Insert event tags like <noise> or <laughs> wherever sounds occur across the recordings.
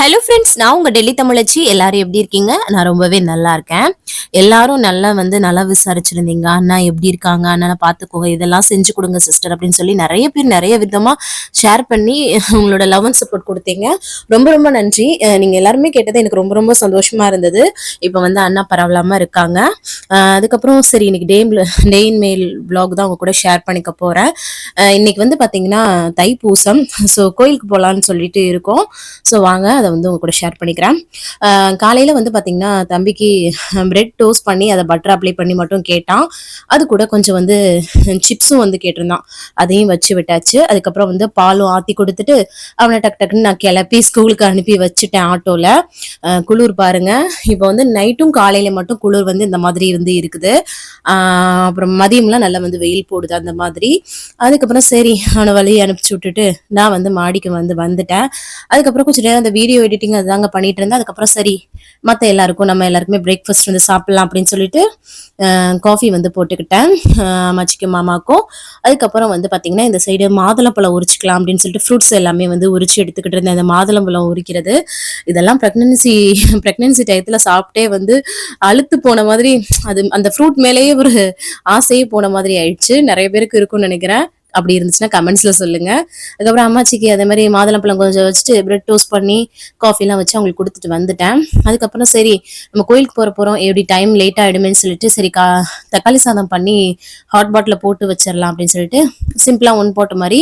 Hello friends நான் உங்கள் டெல்லி தமிழச்சி. எல்லாரும் எப்படி இருக்கீங்க? நான் ரொம்பவே நல்லா இருக்கேன். எல்லாரும் நல்லா வந்து நல்லா விசாரிச்சிருந்தீங்க. அண்ணா எப்படி இருக்காங்க? அண்ணனை பார்த்துக்கோங்க. இதெல்லாம் செஞ்சு கொடுங்க சிஸ்டர் அப்படின்னு சொல்லி நிறைய பேர் நிறைய விதமாக ஷேர் பண்ணி உங்களோட லவ் அண்ட் சப்போர்ட் கொடுத்தீங்க. ரொம்ப ரொம்ப நன்றி. நீங்கள் எல்லாருமே கேட்டது எனக்கு ரொம்ப ரொம்ப சந்தோஷமாக இருந்தது. இப்போ வந்து அண்ணா பரவலாமல் இருக்காங்க. அதுக்கப்புறம் சரி இன்னைக்கு டே டே இன் மெயில் பிளாக் தான் உங்க கூட ஷேர் பண்ணிக்க போகிறேன் இன்னைக்கு வந்து பார்த்தீங்கன்னா தைப்பூசம். ஸோ கோயிலுக்கு போகலான்னு சொல்லிட்டு இருக்கோம். ஸோ வாங்க அதை வந்து உங்க கூட ஷேர் பண்ணிக்கிறேன். காலையில் காலையில வந்து பாத்தீங்கன்னா தம்பிக்கு பிரெட் டோஸ்ட் பண்ணி அதை பட்டர் அப்ளை பண்ணி மட்டும் கேட்டான். அது கூட கொஞ்சம் வந்து சிப்ஸும் வந்து கேட்டிருந்தான். அதையும் வச்சு விட்டாச்சு. அதுக்கப்புறம் வந்து பாலும் ஆத்தி கொடுத்துட்டு அவனை டக் டக்குன்னு நான் கிளப்பி ஸ்கூலுக்கு அனுப்பி வச்சுட்டேன் ஆட்டோல. குளிர் பாருங்க. இப்போ வந்து நைட்டும் காலையில மட்டும் குளிர் வந்து இந்த மாதிரி இருந்து இருக்குது. அப்புறம் மதியம்லாம் நல்லா வந்து வெயில் போடுது அந்த மாதிரி. அதுக்கப்புறம் சரி அவனை வழியை அனுப்பிச்சு விட்டுட்டு நான் வந்து மாடிக்கு வந்து வந்துட்டேன். அதுக்கப்புறம் கொஞ்சம் நேரம் அந்த வீடியோ எடிட்டிங் அதுதாங்க பண்ணிட்டு இருந்தேன் அதுக்கப்புறம் சரி மற்ற எல்லாருக்கும் நம்ம எல்லாருக்குமே பிரேக்ஃபாஸ்ட் வந்து சாப்பிட்லாம் அப்படின்னு சொல்லிட்டு காஃபி வந்து போட்டுக்கிட்டேன். மச்சிக்கு மச்சிக்கும் மாமாக்கும். அதுக்கப்புறம் வந்து பார்த்தீங்கன்னா இந்த சைடு மாதுளம்பழம் உரிச்சிக்கலாம் அப்படின்னு சொல்லிட்டு ஃப்ரூட்ஸ் எல்லாமே வந்து உரிச்சு எடுத்துக்கிட்டு இருந்தேன். அந்த மாதுளம்பழம் உரிக்கிறது. இதெல்லாம் ப்ரெக்னன்சி ப்ரெக்னன்சி டயத்தில் சாப்பிட்டே வந்து அழுத்து போன மாதிரி அது அந்த ஃப்ரூட் மேலேயே ஒரு ஆசையே போன மாதிரி ஆயிடுச்சு. நிறைய பேருக்கு இருக்கும்னு நினைக்கிறேன். அப்படி இருந்துச்சுன்னா கமெண்ட்ஸ்ல சொல்லுங்க. அதுக்கப்புறம் அம்மாச்சிக்கு அதே மாதிரி மாதுளம்பழம் கொஞ்சம் வச்சுட்டு பிரெட் டோஸ்ட் பண்ணி காஃபிலாம் வச்சு அவங்களுக்கு கொடுத்துட்டு வந்துட்டேன். அதுக்கப்புறம் சரி நம்ம கோயிலுக்கு போற போறோம். எப்படி டைம் லேட் ஆயிடுமேன்னு சொல்லிட்டு சரி கா தக்காளி சாதம் பண்ணி ஹாட் பாட்டில் போட்டு வச்சிடலாம் அப்படின்னு சொல்லிட்டு சிம்பிளா ஒன் போட்ட மாதிரி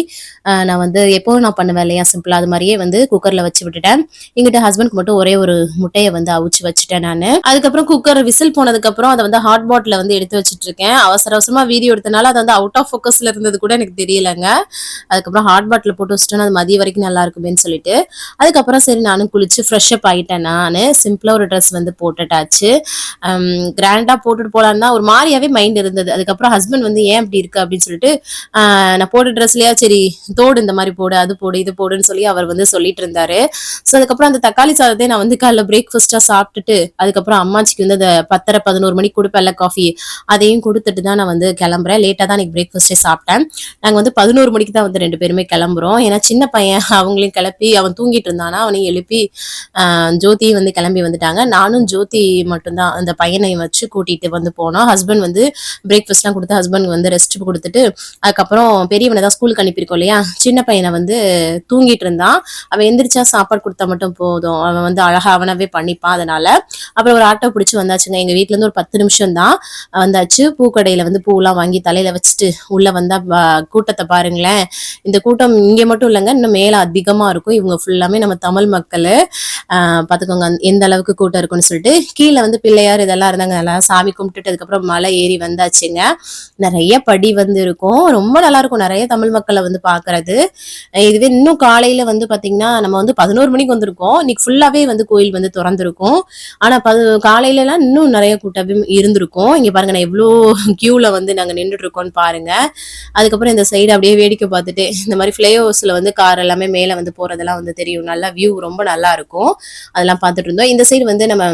நான் வந்து எப்போவும் நான் பண்ணுவேன் இல்லையா? சிம்பிளா அது மாதிரியே வந்து குக்கர்ல வச்சு விட்டுட்டேன். எங்கிட்ட ஹஸ்பண்ட்க்கு மட்டும் ஒரே ஒரு முட்டையை வந்து அவிச்சு வச்சுட்டேன் நான். அதுக்கப்புறம் குக்கர் விசில் போனதுக்கு அப்புறம் அதை வந்து ஹாட் பாட்டில் வந்து எடுத்து வச்சுட்டு இருக்கேன். அவசர அவசரமா வீடியோ எடுத்தனால அது வந்து அவுட் ஆஃப் ஃபோக்கஸில் இருந்தது கூட எனக்கு தெரியலங்க. அதுக்கப்புறம் ஹாட் பாட்டில் போட்டு வச்சுட்டேன் அது மதிய வரைக்கும் நல்லா இருக்குமேனு சொல்லிட்டு அதுக்கப்புறம் சரி நானும் குளிச்சு ஃப்ரெஷ் அப் ஆயிட்டேன் நான். சிம்பிளாக ஒரு ட்ரெஸ் வந்து போட்டுட்டாச்சு. கிராண்டாக போட்டுட்டு போகலான்னு தான் ஒரு மாதிரியாவே மைண்ட் இருந்தது. அதுக்கப்புறம் ஹஸ்பண்ட் வந்து ஏன் அப்படி இருக்கு அப்படின்னு சொல்லிட்டு நான் போட்ட ட்ரெஸ்லயா சரி தோடு இந்த மாதிரி போடு அது போடு இது போடுன்னு சொல்லி அவர் வந்து சொல்லிட்டு இருந்தாரு. ஸோ அதுக்கப்புறம் அந்த தக்காளி சாதத்தை நான் வந்து காலைல பிரேக்ஃபாஸ்டா சாப்பிட்டுட்டு அதுக்கப்புறம் அம்மாச்சிக்கு வந்து அந்த பத்தரை பதினோரு மணிக்கு கொடுப்பேன்ல காஃபி அதையும் கொடுத்துட்டு தான் நான் வந்து கிளம்புறேன். லேட்டாக தான் எனக்கு பிரேக்ஃபாஸ்டே சாப்பிட்டேன். நாங்கள் வந்து பதினோரு மணிக்கு தான் வந்து ரெண்டு பேருமே கிளம்புறோம். ஏன்னா சின்ன பையன் அவங்களையும் கிளப்பி அவன் தூங்கிட்டு இருந்தானா அவனையும் எழுப்பி ஜோதி ஜோதியும் வந்து கிளம்பி வந்துட்டாங்க. நானும் ஜோதி மட்டும்தான் அந்த பையனை வச்சு கூட்டிட்டு வந்து போனோம். ஹஸ்பண்ட் வந்து பிரேக்ஃபாஸ்ட்லாம் கொடுத்து ஹஸ்பண்ட் வந்து ரெஸ்ட் கொடுத்துட்டு அதுக்கப்புறம் பெரியவனை தான் ஸ்கூலுக்கு அனுப்பியிருக்கோம் இல்லையா? சின்ன பையனை வந்து தூங்கிட்டு இருந்தான். அவன் எந்திரிச்சா சாப்பாடு கொடுத்தா மட்டும் போதும். அவன் வந்து அழகா அவனாவே பண்ணிப்பான் அதனால. அப்புறம் ஒரு ஆட்டோ பிடிச்சி வந்தாச்சுங்க. எங்கள் வீட்டிலேருந்து இருந்து ஒரு பத்து நிமிஷம் தான் வந்தாச்சு. பூக்கடையில் வந்து பூலாம் வாங்கி தலையில் வச்சுட்டு உள்ள வந்தால் கூட்டத்தை பாருங்களேன். இந்த கூட்டம் இங்கே மட்டும் இல்லைங்க இன்னும் மேல அதிகமா இருக்கும். இவங்க ஃபுல்லாமே நம்ம தமிழ் மக்கள். ஆஹ் எந்த அளவுக்கு கூட்டம் இருக்கும்னு சொல்லிட்டு கீழே வந்து பிள்ளையார் இதெல்லாம் இருந்தாங்க. நல்லா சாமி கும்பிட்டுட்டு அதுக்கப்புறம் மலை ஏறி வந்தாச்சுங்க. நிறைய படி வந்து இருக்கும். ரொம்ப நல்லா இருக்கும். நிறைய தமிழ் மக்களை வந்து பாக்குறது இதுவே இன்னும் காலையில வந்து பாத்தீங்கன்னா நம்ம வந்து பதினோரு மணிக்கு வந்திருக்கோம். இன்னைக்கு ஃபுல்லாவே வந்து கோயில் வந்து திறந்திருக்கும். ஆனா பது காலையிலலாம் இன்னும் நிறைய கூட்டம் இருந்திருக்கும். இங்க பாருங்க நான் எவ்வளோ <laughs> க்யூவில் வந்து நாங்க நின்றுட்டு இருக்கோம்னு பாருங்க. அதுக்கப்புறம் இந்த சைடு அப்படியே வேடிக்கை பார்த்துட்டு இந்த மாதிரி ஃப்ளைஓவர்ஸில் வந்து கார் எல்லாமே மேல வந்து போறதெல்லாம் வந்து தெரியும். நல்லா வியூ ரொம்ப நல்லா இருக்கும். அதெல்லாம் பார்த்துட்டு இருந்தோம். இந்த சைடு வந்து நம்ம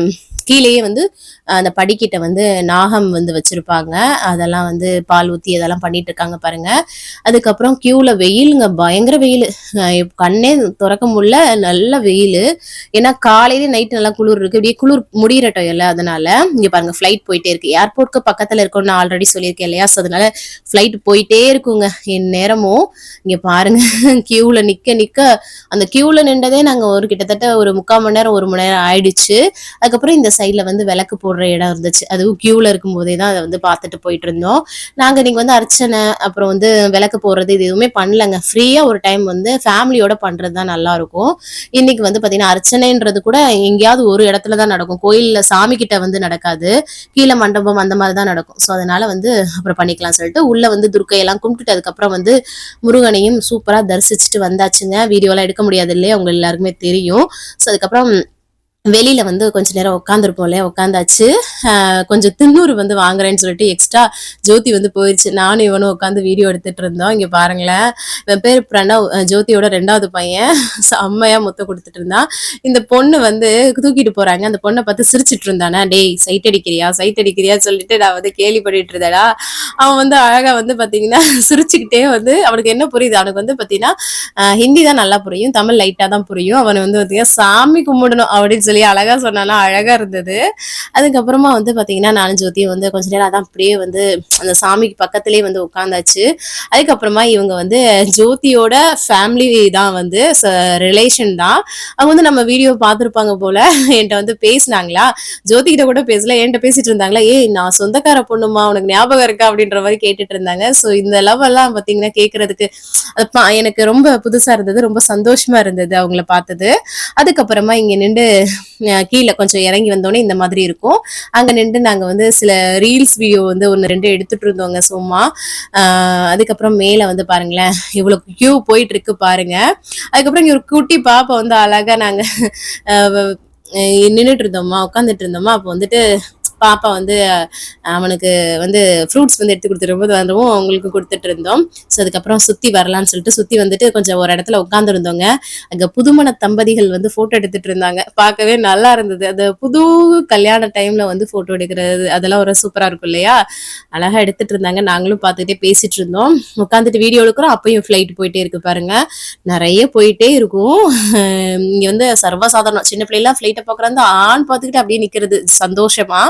கீழேயே வந்து அந்த படிக்கிட்ட வந்து நாகம் வந்து வச்சிருப்பாங்க. அதெல்லாம் வந்து பால் ஊத்தி அதெல்லாம் பண்ணிட்டு இருக்காங்க பாருங்க. அதுக்கப்புறம் கியூல வெயிலுங்க பயங்கர வெயில். கண்ணே திறக்க முடியல நல்ல வெயில். ஏன்னா காலையில நைட் நல்லா குளிர் இருக்கு. இப்படியே குளிர் முடியிற இல்லை அதனால. இங்க பாருங்க ஃபிளைட் போயிட்டே இருக்கு. ஏர்போர்ட்க்கு பக்கத்துல இருக்கும்னு நான் ஆல்ரெடி சொல்லியிருக்கேன் இல்லையா? ஸோ அதனால ஃபிளைட் போயிட்டே இருக்குங்க. என் நேரமும். இங்க பாருங்க கியூல நிக்க நிக்க அந்த கியூல நின்றதே நாங்க ஒரு கிட்டத்தட்ட ஒரு முக்கால் மணி நேரம் ஒரு மணி நேரம் ஆயிடுச்சு. அதுக்கப்புறம் இந்த சைட்ல வந்து விளக்கு போடுற இடம் இருந்துச்சு. அதுவும் கியூல இருக்கும் போதே தான் அதை வந்து பார்த்துட்டு போயிட்டு இருந்தோம். நாங்க நீங்க வந்து அர்ச்சனை அப்புறம் வந்து விளக்கு போடுறது இது எதுவுமே பண்ணலங்க. ஃப்ரீயா ஒரு டைம் வந்து ஃபேமிலியோட பண்றது தான் நல்லா இருக்கும். இன்னைக்கு வந்து பாத்தீங்கன்னா அர்ச்சனைன்றது கூட எங்கேயாவது ஒரு இடத்துல தான் நடக்கும். கோயில்ல சாமி கிட்ட வந்து நடக்காது. கீழே மண்டபம் அந்த மாதிரி தான் நடக்கும். ஸோ அதனால வந்து அப்புறம் பண்ணிக்கலாம் சொல்லிட்டு உள்ள வந்து துர்க்கையெல்லாம் கும்பிட்டுட்டு அதுக்கப்புறம் வந்து முருகனையும் சூப்பரா தரிசிச்சுட்டு வந்தாச்சுங்க. வீடியோலாம் எடுக்க முடியாது இல்லையா? அவங்க எல்லாருக்குமே தெரியும். ஸோ அதுக்கப்புறம் வெளியில வந்து கொஞ்ச நேரம் உட்காந்துருப்போம் இல்லையா உட்காந்தாச்சு கொஞ்சம் தின்னூறு வந்து வாங்குறேன்னு சொல்லிட்டு எக்ஸ்ட்ரா ஜோதி வந்து போயிடுச்சு நானும் இவனும் உட்காந்து வீடியோ எடுத்துட்டு இருந்தோம். இங்க பாருங்களேன். இவன் பேர் பிரணவ். ஜோதியோட ரெண்டாவது பையன். <laughs> செம்மையா முத்தம் கொடுத்துட்டு இருந்தான். இந்த பொண்ணு வந்து தூக்கிட்டு போறாங்க. அந்த பொண்ணை பார்த்து சிரிச்சிட்டு இருந்தானா டேய் சைட் அடிக்கிறியா? சைட் அடிக்கிறியா சொல்லிட்டு நான் வந்து கேலி பண்ணிட்டு இருந்தேடா. அவன் வந்து அழகா வந்து பாத்தீங்கன்னா <laughs> சிரிச்சுக்கிட்டே வந்து அவனுக்கு என்ன புரியுது? அவனுக்கு வந்து பாத்தீங்கன்னா ஹிந்தி தான் நல்லா புரியும். தமிழ் லைட்டா தான் புரியும். அவனை வந்து பாத்தீங்கன்னா சாமி கும்பிடணும் அப்படின்னு சொல்லி அழகா சொன்னாலும் அழகா இருந்தது. அதுக்கப்புறமா வந்து பாத்தீங்கன்னா நானும் ஜோதியும் வந்து கொஞ்ச நேரம் அதான் அப்படியே வந்து அந்த சாமிக்கு பக்கத்துலேயே வந்து உட்காந்தாச்சு. அதுக்கப்புறமா இவங்க வந்து ஜோதியோட ஃபேமிலி தான் வந்து ரிலேஷன் தான். அவங்க வந்து நம்ம வீடியோ பார்த்துருப்பாங்க போல என்கிட்ட வந்து பேசினாங்களா? ஜோதி கிட்ட கூட பேசல என்கிட்ட பேசிட்டு இருந்தாங்களா? ஏய் நான் சொந்தக்கார பொண்ணுமா உனக்கு ஞாபகம் இருக்கா? அப்படின்ற மாதிரி கேட்டுட்டு இருந்தாங்க. ஸோ இந்த லெவல்லாம் பார்த்தீங்கன்னா கேட்கறதுக்கு பா- எனக்கு ரொம்ப புதுசா இருந்தது ரொம்ப சந்தோஷமா இருந்தது அவங்கள பார்த்தது. அதுக்கப்புறமா இங்க நின்று கீழே கொஞ்சம் இறங்கி வந்தோடனே இந்த மாதிரி இருக்கும். அங்கே நின்று நாங்கள் வந்து சில ரீல்ஸ் வீடியோ வந்து ஒன்று ரெண்டு எடுத்துட்டு இருந்தோங்க சும்மா. அதுக்கப்புறம் மேலே வந்து பாருங்களேன் இவ்வளோ கியூ போயிட்டு இருக்கு பாருங்க. அதுக்கப்புறம் இங்கே ஒரு குட்டி பாப்பா வந்து அழகா நாங்கள் நின்றுட்டு இருந்தோமா உட்காந்துட்டு இருந்தோமா அப்போ வந்துட்டு பாப்பா வந்து அவனுக்கு வந்து ஃப்ரூட்ஸ் வந்து எடுத்து கொடுத்துரும்போது வந்துவும் அவங்களுக்கு கொடுத்துட்டு இருந்தோம். ஸோ அதுக்கப்புறம் சுற்றி வரலான்னு சொல்லிட்டு சுற்றி வந்துட்டு கொஞ்சம் ஒரு இடத்துல உட்காந்துருந்தோங்க அங்கே புதுமண தம்பதிகள் வந்து ஃபோட்டோ எடுத்துட்டு இருந்தாங்க. பார்க்கவே நல்லா இருந்தது. அந்த புது கல்யாண டைம்ல வந்து ஃபோட்டோ எடுக்கிறது அதெல்லாம் ஒரு சூப்பராக இருக்கும் இல்லையா? அழகா எடுத்துட்டு இருந்தாங்க. நாங்களும் பார்த்துட்டே பேசிட்டு இருந்தோம். உட்காந்துட்டு வீடியோ எடுக்கிறோம். அப்பயும் ஃப்ளைட் போயிட்டே இருக்கு பாருங்க. நிறைய போயிட்டே இருக்கும். இங்கே வந்து சர்வசாதாரணம் சின்ன பிள்ளைலாம் ஃப்ளைட்டை பார்க்குறாங்க ஆண் பார்த்துக்கிட்டு அப்படியே நிற்கிறது சந்தோஷமா.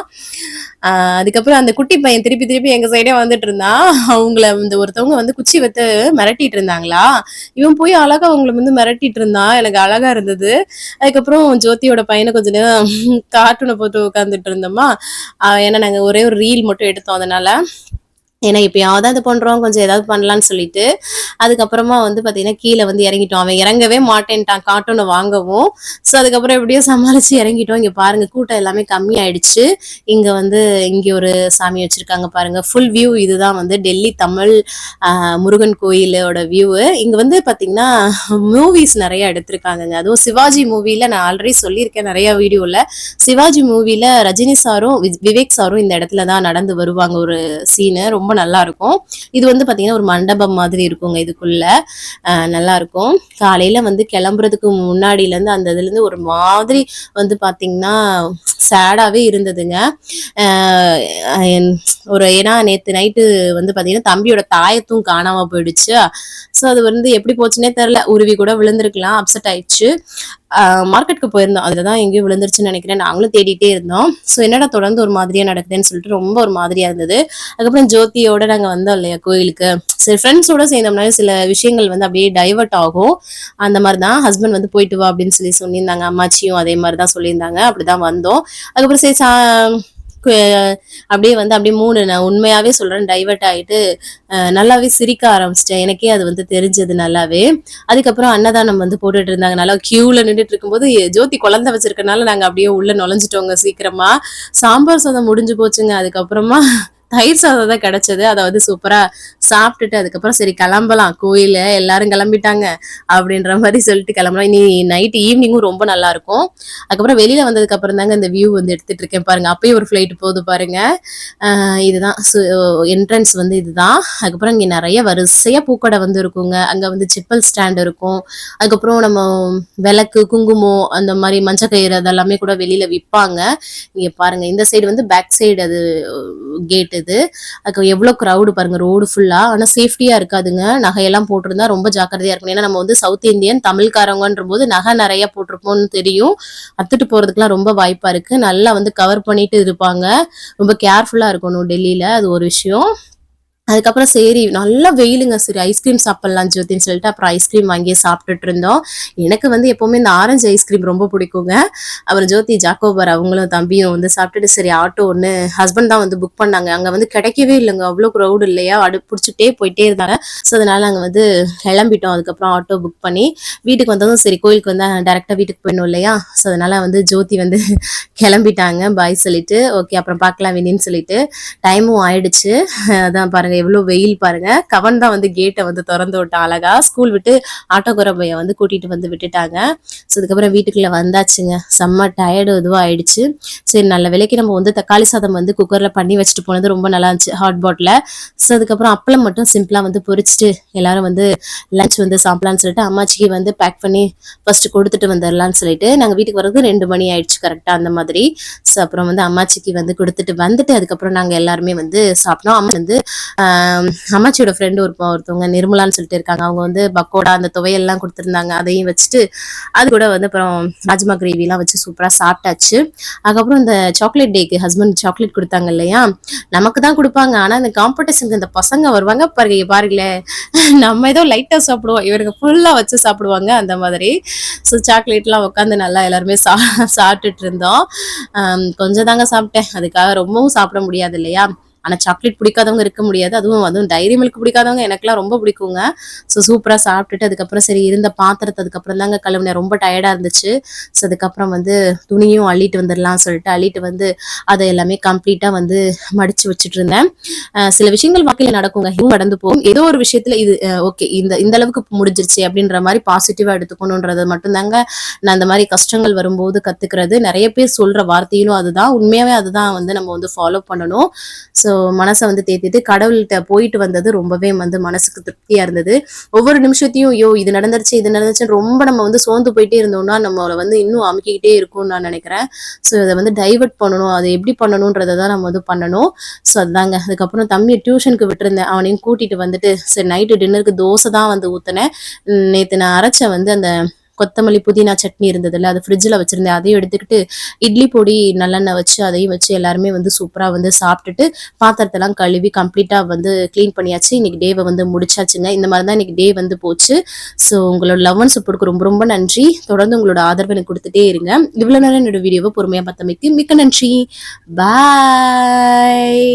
அதுக்கப்புறம் அந்த குட்டி பையன் திருப்பி திருப்பி எங்க சைடே வந்துட்டு இருந்தான். அவங்கள இந்த ஒருத்தவங்க வந்து குச்சி வைத்து மிரட்டிட்டு இருந்தாங்களா? இவன் போய் அழகா அவங்கள வந்து மிரட்டிட்டு இருந்தான். எனக்கு அழகா இருந்தது. அதுக்கப்புறம் ஜோதியோட பையனை கொஞ்ச நேரம் கார்ட்டூனை போட்டு உட்காந்துட்டு இருந்தோமா? ஆஹ் ஏன்னா நாங்க ஒரே ஒரு ரீல் மட்டும் எடுத்தோம் அதனால. ஏன்னா எப்பயாவது அது பண்றோம் கொஞ்சம் ஏதாவது பண்ணலாம்னு சொல்லிட்டு அதுக்கப்புறமா வந்து பாத்தீங்கன்னா கீழே வந்து இறங்கிட்டோம். அவன் இறங்கவே மாட்டேன்ட்டான். கார்ட்டூனை வாங்கவும். ஸோ அதுக்கப்புறம் எப்படியோ சமாளிச்சு இறங்கிட்டோம். இங்க பாருங்க கூட்டம் எல்லாமே கம்மி ஆயிடுச்சு இங்க வந்து இங்க ஒரு சாமி வச்சிருக்காங்க பாருங்க. ஃபுல் வியூ இதுதான் வந்து டெல்லி தமிழ் முருகன் கோயிலோட வியூ இங்க வந்து பாத்தீங்கன்னா மூவிஸ் நிறைய எடுத்திருக்காங்கங்க. அதுவும் சிவாஜி மூவில நான் ஆல்ரெடி சொல்லியிருக்கேன் நிறைய வீடியோல. சிவாஜி மூவில ரஜினி சாரும் வி- விவேக் சாரும் இந்த இடத்துல தான் நடந்து வருவாங்க ஒரு சீனு ரொம்ப நல்லா இருக்கும் இது வந்து பாத்தீங்கன்னா ஒரு மண்டபம் மாதிரி இருக்குங்க இதுக்குள்ள. நல்லா இருக்கும் காலையில வந்து கிளம்புறதுக்கு முன்னாடில இருந்து அந்த இதுல இருந்து ஒரு மாதிரி வந்து பாத்தீங்கன்னா சேடாவே இருந்ததுங்க. ஒரு ஏன்னா நேத்து நைட்டு வந்து பாத்தீங்கன்னா தம்பியோட தாயத்தும் காணாமல் போயிடுச்சு. ஸோ அது வந்து எப்படி போச்சுன்னே தெரில உருவி கூட விழுந்திருக்கலாம். அப்செட் ஆயிடுச்சு. மார்க்கெட்டுக்கு போயிருந்தோம். அதில் தான் எங்கேயும் விழுந்துருச்சுன்னு நினைக்கிறேன். நாங்களும் தேடிட்டே இருந்தோம். ஸோ என்னடா தொடர்ந்து ஒரு மாதிரியாக நடக்குதுன்னு சொல்லிட்டு ரொம்ப ஒரு மாதிரியாக இருந்தது. அதுக்கப்புறம் ஜோதியோட நாங்கள் வந்தோம் இல்லையா கோயிலுக்கு. சரி ஃப்ரெண்ட்ஸோட சேர்ந்தோம்னா சில விஷயங்கள் வந்து அப்படியே டைவர்ட் ஆகும். அந்த மாதிரி தான் ஹஸ்பண்ட் வந்து போயிட்டு வா அப்படின்னு சொல்லி சொல்லியிருந்தாங்க. அம்மாச்சியும் அதே மாதிரி தான் சொல்லியிருந்தாங்க. அப்படி தான் வந்தோம். அதுக்கப்புறம் சரி சா அப்படியே வந்து அப்படியே மூணு நான் உண்மையாவே சொல்றேன் டைவர்ட் ஆயிட்டு நல்லாவே சிரிக்க ஆரம்பிச்சிட்டேன். எனக்கே அது வந்து தெரிஞ்சது நல்லாவே. அதுக்கப்புறம் அன்னதானம் வந்து போட்டுட்டு இருந்தாங்க. நல்லா கியூல நின்றுட்டு இருக்கும்போது ஜோதி குழந்தை வச்சிருக்கனால நாங்க அப்படியே உள்ள நுழைஞ்சிட்டோங்க சீக்கிரமா. சாம்பார் சாதம் முடிஞ்சு போச்சுங்க. அதுக்கப்புறமா தயிர் சாதம் தான் கிடைச்சது. அதை வந்து சூப்பரா சாப்பிட்டுட்டு அதுக்கப்புறம் சரி கிளம்பலாம். கோயில எல்லாரும் கிளம்பிட்டாங்க அப்படின்ற மாதிரி சொல்லிட்டு கிளம்பலாம். இனி நைட் ஈவினிங்கும் ரொம்ப நல்லா இருக்கும். அதுக்கப்புறம் வெளியில வந்ததுக்கு அப்புறம் தாங்க இந்த வியூ வந்து எடுத்துட்டு இருக்கேன் பாருங்க. அப்பயும் ஒரு ஃபிளைட் போகுது பாருங்க. இதுதான். என்ட்ரன்ஸ் வந்து இதுதான். அதுக்கப்புறம் இங்க நிறைய வரிசையா பூக்கடை வந்து இருக்குங்க. அங்க வந்து சிப்பல் ஸ்டாண்ட் இருக்கும். அதுக்கப்புறம் நம்ம விளக்கு குங்குமம் அந்த மாதிரி மஞ்சள் கயிறு அதெல்லாமே கூட வெளியில விற்பாங்க இங்க பாருங்க. இந்த சைடு வந்து பேக் சைடு அது கேட்டு இது. அதுக்கு எவ்வளவு க்ரௌடு பாருங்க ரோடு ஃபுல்லா ஆனா சேஃப்டியா இருக்காதுங்க. நகையெல்லாம் போட்டிருந்தா ரொம்ப ஜாக்கிரதையா இருக்கணும். ஏன்னா நம்ம வந்து சவுத் இந்தியன் தமிழ்காரங்கன்ற போது நகை நிறைய போட்டிருப்போம்னு தெரியும். அத்துட்டு போறதுக்குலாம் ரொம்ப வாய்ப்பா இருக்கு. நல்லா வந்து கவர் பண்ணிட்டு இருப்பாங்க. ரொம்ப கேர்ஃபுல்லா இருக்கணும் டெல்லியில. அது ஒரு விஷயம். அதுக்கப்புறம் சரி நல்லா வெயிலுங்க சரி. ஐஸ்கிரீம் சாப்பிடலாம் ஜோதின்னு சொல்லிட்டு அப்புறம் ஐஸ்கிரீம் வாங்கி சாப்பிட்டுட்டு இருந்தோம். எனக்கு வந்து எப்பவுமே இந்த ஆரஞ்சு ஐஸ்கிரீம் ரொம்ப பிடிக்குங்க. அப்புறம் ஜோதி ஜாக்கோபர் அவங்களும் தம்பியும் வந்து சாப்பிட்டுட்டு சரி ஆட்டோ ஒன்று ஹஸ்பண்ட் தான் வந்து புக் பண்ணாங்க. அங்கே வந்து கிடைக்கவே இல்லைங்க. அவ்வளோ க்ரௌடு இல்லையா? அடு பிடிச்சிட்டே போயிட்டே இருந்தாங்க. ஸோ அதனால நாங்கள் வந்து கிளம்பிட்டோம். அதுக்கப்புறம் ஆட்டோ புக் பண்ணி வீட்டுக்கு வந்ததும் சரி கோயிலுக்கு வந்து டேரெக்டாக வீட்டுக்கு போயிடணும் இல்லையா? ஸோ அதனால வந்து ஜோதி வந்து <laughs> கிளம்பிட்டாங்க. பாய் சொல்லிட்டு ஓகே அப்புறம் பார்க்கலாம் வினின்னு சொல்லிட்டு. டைமும் ஆயிடுச்சு. அதான் பாருங்க எவ்வளோ வெயில் பாருங்க. கவன் தான் வந்து கேட்டை வந்து திறந்து விட்டான் அழகா. ஸ்கூல் விட்டு ஆட்டோகிற பையன் வந்து கூட்டிட்டு வந்து விட்டுட்டாங்க. ஸோ அதுக்கப்புறம் வீட்டுக்குள்ள வந்தாச்சுங்க. செம்ம டயர்டு இதுவாக ஆயிடுச்சு. சரி நல்ல விலைக்கு நம்ம வந்து தக்காளி சாதம் வந்து குக்கர்ல பண்ணி வச்சுட்டு போனது ரொம்ப நல்லா இருந்துச்சு ஹாட் பாட்டில் ஸோ அதுக்கப்புறம் அப்பளம் மட்டும் சிம்பிளா வந்து பொரிச்சிட்டு எல்லாரும் வந்து லஞ்ச் வந்து சாப்பிடலான்னு சொல்லிட்டு அம்மாச்சிக்கு வந்து பேக் பண்ணி ஃபர்ஸ்ட் கொடுத்துட்டு வந்துடலான்னு சொல்லிட்டு நாங்கள் வீட்டுக்கு வரது ரெண்டு மணி ஆயிடுச்சு கரெக்டாக அந்த மாதிரி. ஸோ அப்புறம் வந்து அம்மாச்சிக்கு வந்து கொடுத்துட்டு வந்துட்டு அதுக்கப்புறம் நாங்கள் எல்லாருமே வந்து சாப்பிட்டோம். அம்மா வந்து அம்மாச்சியோட ஃப்ரெண்டு ஒரு ஒருத்தவங்க நிர்மலான்னு சொல்லிட்டு இருக்காங்க. அவங்க வந்து பக்கோடா அந்த துவையெல்லாம் கொடுத்துருந்தாங்க. அதையும் வச்சுட்டு அது கூட வந்து அப்புறம் ராஜ்மா கிரேவிலாம் வச்சு சூப்பராக சாப்பிட்டாச்சு. அதுக்கப்புறம் இந்த சாக்லேட் டேக்கு ஹஸ்பண்ட் சாக்லேட் கொடுத்தாங்க இல்லையா? நமக்கு தான் கொடுப்பாங்க. ஆனால் இந்த காம்படிஷனுக்கு இந்த பசங்க வருவாங்க. பாருங்க பாருங்களேன் நம்ம ஏதோ லைட்டாக சாப்பிடுவோம். இவருக்கு ஃபுல்லாக வச்சு சாப்பிடுவாங்க அந்த மாதிரி. ஸோ சாக்லேட்லாம் உட்காந்து நல்லா எல்லாருமே சா சாப்பிட்டுட்டு இருந்தோம். கொஞ்சம் தாங்க சாப்பிட்டேன். அதுக்காக ரொம்பவும் சாப்பிட முடியாது இல்லையா? ஆனால் சாக்லேட் பிடிக்காதவங்க இருக்க முடியாது. அதுவும் அதுவும் டைரி மில்க் பிடிக்காதவங்க எனக்குலாம் ரொம்ப பிடிக்குங்க. ஸோ சூப்பராக சாப்பிட்டுட்டு அதுக்கப்புறம் சரி இருந்த பாத்திரத்தை அதுக்கப்புறம் தாங்க கழுவினேன். ரொம்ப டயர்டாக இருந்துச்சு. ஸோ அதுக்கப்புறம் வந்து துணியும் அள்ளிட்டு வந்துடலாம் சொல்லிட்டு அள்ளிட்டு வந்து அதை எல்லாமே கம்ப்ளீட்டாக வந்து மடிச்சு வச்சுட்டு இருந்தேன். சில விஷயங்கள் வாழ்க்கையில் நடக்குங்க. ஹிங் நடந்து போகும். ஏதோ ஒரு விஷயத்துல இது ஓகே இந்த இந்த அளவுக்கு முடிஞ்சிருச்சு அப்படின்ற மாதிரி பாசிட்டிவாக எடுத்துக்கணுன்றது மட்டும்தாங்க நான் அந்த மாதிரி கஷ்டங்கள் வரும்போது கற்றுக்கிறது நிறைய பேர் சொல்கிற வார்த்தையிலும் அதுதான். உண்மையாகவே அதுதான் வந்து நம்ம வந்து ஃபாலோ பண்ணணும். ஸோ மனசை வந்து தேத்திட்டு கடவுள்கிட்ட போயிட்டு வந்தது ரொம்பவே வந்து மனசுக்கு திருப்தியா இருந்தது. ஒவ்வொரு நிமிஷத்தையும் ஐயோ இது நடந்துருச்சு இது நடந்துச்சு ரொம்ப நம்ம வந்து சோர்ந்து போயிட்டே இருந்தோம்னா நம்மளை வந்து இன்னும் அமுக்கிக்கிட்டே இருக்கும்னு நான் நினைக்கிறேன். ஸோ இதை வந்து டைவர்ட் பண்ணணும். அதை எப்படி பண்ணணுன்றதை தான் நம்ம வந்து பண்ணணும். ஸோ அதுதாங்க அதுக்கப்புறம் தம்பியை டியூஷனுக்கு விட்டுருந்தேன். அவனையும் கூட்டிட்டு வந்துட்டு சரி நைட்டு டின்னருக்கு தோசை தான் வந்து ஊற்றினேன் நேற்று நான் அரைச்ச வந்து அந்த கொத்தமல்லி புதினா சட்னி இருந்ததுல அது ஃப்ரிட்ஜில் வச்சிருந்தேன். அதையும் எடுத்துக்கிட்டு இட்லி பொடி நல்லெண்ணெய் வச்சு அதையும் வச்சு எல்லாருமே வந்து சூப்பராக வந்து சாப்பிட்டுட்டு பாத்திரத்தெல்லாம் கழுவி கம்ப்ளீட்டாக வந்து க்ளீன் பண்ணியாச்சு. இன்றைக்கி டேவை வந்து முடிச்சாச்சுங்க. இந்த மாதிரி தான் இன்றைக்கி டே வந்து போச்சு. ஸோ உங்களோட லவ் அண்ட் சப்போர்ட்டுக்கு ரொம்ப ரொம்ப நன்றி. தொடர்ந்து உங்களோட ஆதரவு எனக்கு கொடுத்துட்டே இருங்க. இவ்வளோ நேரம் என்னோட வீடியோவை பொறுமையாக பார்த்தமைக்கு மிக்க நன்றி. பாய்